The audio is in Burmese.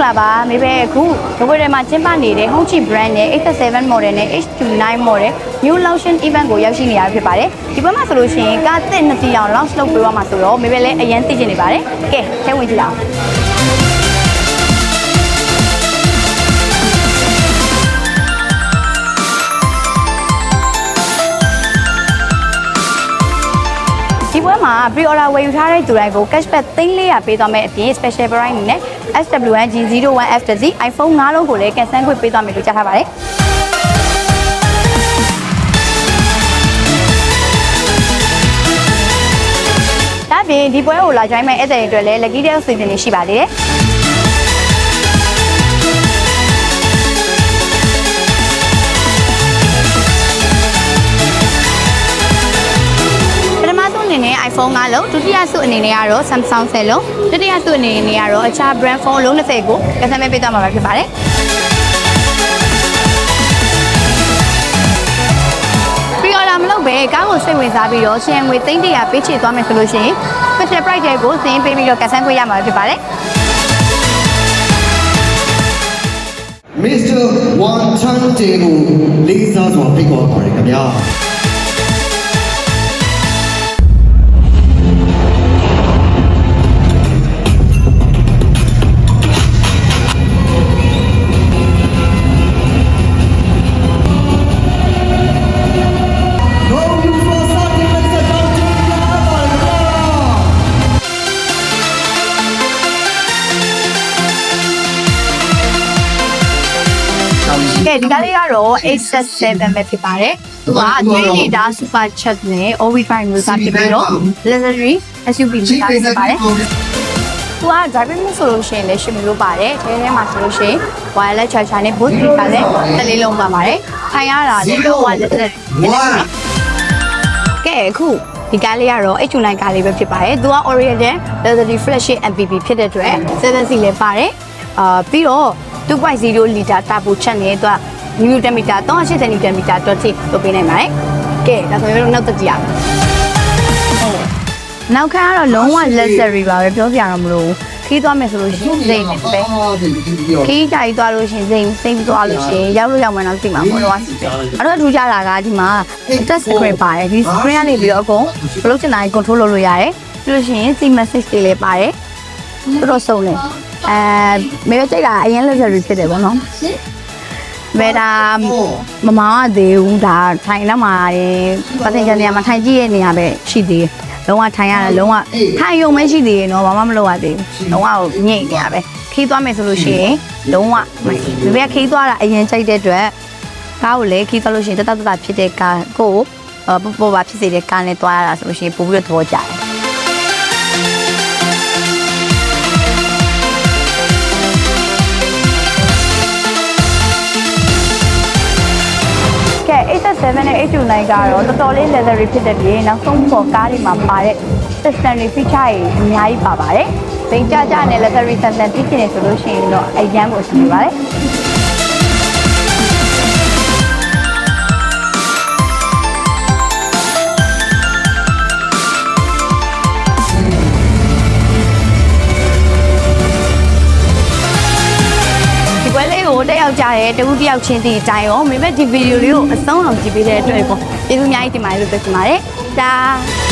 ္ဂလာပါမေပဲအခုဒဘွေထဲမှာကျင်းပနေတဲ့ Hongqi brand နဲ့ X7 model နဲ့ H29 model new launching event ကိုရောက်ရှိနေရဖြစ်ပါတယ်ဒီဘက်မှာဆိုလို့ရှိရင်ကားသစ်နှစ်တီအောင် launch လုပ်ပေးသွားမှာဆိုတော့မေပဲလည်းအရင်သိချင်နေပါတယ်ကဲထဲဝင်ကြည့်အောင် ဒီပွဲမှာ pre-order ဝယ်ယူထားတဲ့သူတိုင်းကို cashback 3400ပေးသွားမယ်အပြင် special price အနေနဲ့ SW1 G01 F30 iPhone 5လုံးကိုလည်းကန်ဆယ်ခွင့်ပေးသွားမယ်လို့ကြားထားပါတယ်။ဒါပြင်ဒီပွဲကိုလာ join မဲ့ဧည့်သည်တွေအတွက်လည်း lucky day စီစဉ်နေရှိပါသေးတယ်။ အနေနဲ့ iPhone 5လုံးဒုတိယဆုအနေနဲ့ကတော့ Samsung 10လုံးတတိယဆုအနေနဲ့ကတော့အခြား brand phone လုံး20ကိုကစားမဲ့ပေးသွားမှာပါဖြစ်ပါတယ်ပြီးတော့လာမလုပ်ပဲကားကိုစိတ်ဝင်စားပြီးတော့ရှန်ငွေ300ပေးချေသွားမယ်ဆိုလို့ရှိရင် special price တွေကိုစင်းပေးပြီးတော့ကစားခွင့်ရမှာဖြစ်ပါတယ် Mr. Wan Chang Jae ကိုလေးစားစွာဖိတ်ခေါ်ပါတယ်ခင်ဗျာ ကဲဒီကားလေးကတော့ A7 ပဲဖြစ်ပါတယ်။သူက3 liter super chat နဲ့ OV5 မျိုးစားဖြစ်ပြီးတော့ luxury SUV မျိုးစားဖြစ်ပါတယ်။သူက driving mode ဆိုလို့ရှိရင်လည်းရှင်မျိုးပါတယ်။ထဲထဲမှာဆိုလို့ရှိရင် wireless charger နဲ့ boost speaker လည်းတစ်လေးလုံးပါပါတယ်။ထိုင်ရတာလည်းတော့ wireless နဲ့ One ကဲအခုဒီကားလေးကတော့ H9 ကားလေးပဲဖြစ်ပါတယ်။သူက Oriental Luxury Flagship MPV ဖြစ်တဲ့အတွက်7 seat လည်းပါတယ်။အာပြီးတော့ 2.0 liter turbo ချက်နဲ့သူက Newton meter 380 Newton meter တော့ထိလုပ်ပေးနိုင်ပါတယ်။ကဲဒါဆိုရင်တို့နောက်တစ်ကြည့်အောင်။နောက်ခါကတော့လုံးဝ luxury ပါပဲပြောပြရတော့မလို့ခီးသွားမယ်ဆိုလို့ရှိရင်စိတ်နဲ့ပဲခီးကြိုက်သွားလို့ရှိရင်စိတ်စိတ်ပြီးသွားလို့ရှိရင်ရောက်လို့ရောက်မှတော့သိမှာပေါ့တော့အဲ့တော့ထူးခြားတာကဒီမှာ touch screen ပါတယ်ဒီ screen ကနေပြီးတော့အကုန်ဘလို့ချင်တာ control လုပ်လို့ရတယ်ပြီးလို့ရှိရင် C message တွေလည်းပါတယ်တော်တော်စုံတယ် အဲမေပဲကြိုက်တာအရင် luxury ဖြစ်တယ်ပေါ့နော်ဘယ်ဒါမမောင်ရသေးဘူးဒါထိုင်တော့မှာပတ်စင်ချန်နေရာမှာထိုင်ကြည့်ရနေရပဲရှိသေးတယ်လုံးဝထိုင်ရတယ်လုံးဝထိုင်ရုံပဲရှိသေးတယ်နော်ဘာမှမလုပ်ရသေးဘူးလုံးဝကိုညိတ်နေရပဲခီးသွားမယ်ဆိုလို့ရှိရင်လုံးဝမေပဲခီးသွားတာအရင်ကြိုက်တဲ့အတွက်ကားကိုလည်းခီးသွားလို့ရှိရင်တတတတဖြစ်တဲ့ကားကိုပေါ်ပေါ်ပါဖြစ်စေတဲ့ကားနဲ့သွားရတာဆိုလို့ရှိရင်ပို့ပြီးတော့သဘောကျတယ် 87နဲ့89ကတော့တော်တော်လေး leathery ဖြစ်တဲ့ပြင်နောက်ဆုံးပေါ်ကားတွေမှာပါတဲ့ system တွေ feature တွေအများကြီးပါပါတယ်။စိန်ကြကြနဲ့ leathery system သိချင်တယ်ဆိုလို့ရှိရင်တော့အရန်ကိုရှိနေပါတယ်။ တက်ရောက်ကြတဲ့တဦးတယောက်ချင်းဒီအတိုင်းရောမိမဒီဗီဒီယိုလေးကိုအဆုံးအောင်ကြည့်ပေးတဲ့အတွက်ပေါ့ကျေးဇူးအများကြီးတင်ပါတယ်လို့ပြောချင်ပါတယ်။ဒါ